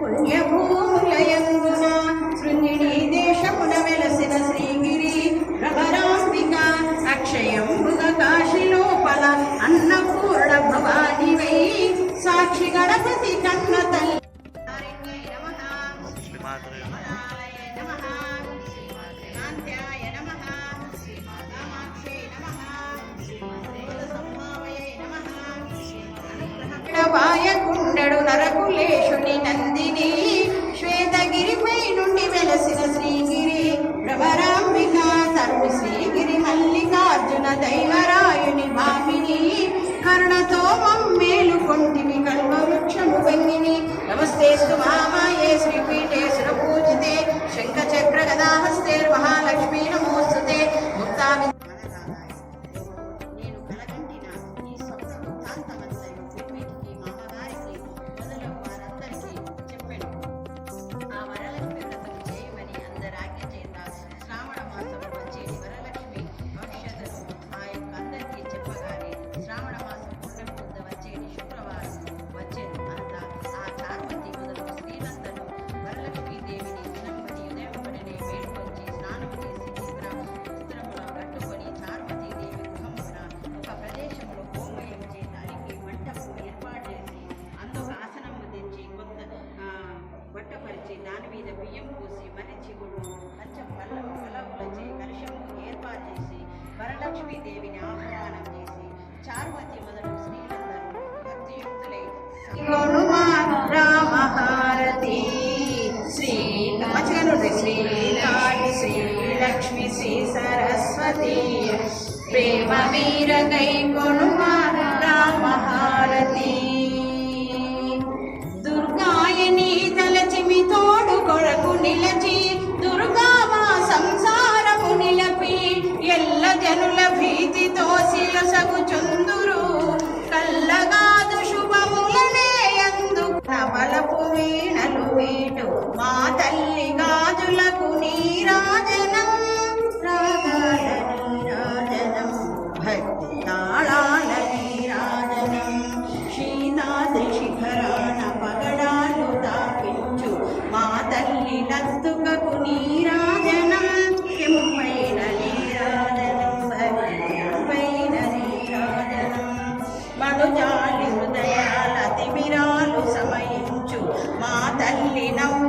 పుణ్యభూములయందున శృంగిణి దేశమున వెలసిన శ్రీగిరి భ్రమరాంబిక అక్షయంబుగ కాశీ లోపల అన్నపూర్ణ భవానివై సాక్షి గణపతి కన్న తల్లి నారాయణ్యై నమః. దాని మీద బియ్యం పోసి మరిచి గుడు మంచం పల్ల పల్లవులచే కలుషము ఏర్పాటు చేసి వరలక్ష్మీదేవిని ఆహ్వానం చేసి చార్వతి మొదలు స్త్రీలందరూ భక్తియుక్తులై రామహారతి శ్రీ మంచిగా శ్రీ కాళి శ్రీ లక్ష్మి శ్రీ సరస్వతి. ప్రేమ వీర కై కొనుమా రామహారతి నిలచి దుర్గామా సంసారము నిలపి ఎల్ల జనుల భీతితో శిలసగు చుందురు. కల్లగాదు శుభములనే ఎందు ప్రబలపు వీణలు వీటు మా తల్లి హృదయాల తిమిరాలు సమయించు. మా తల్లి నవ్వు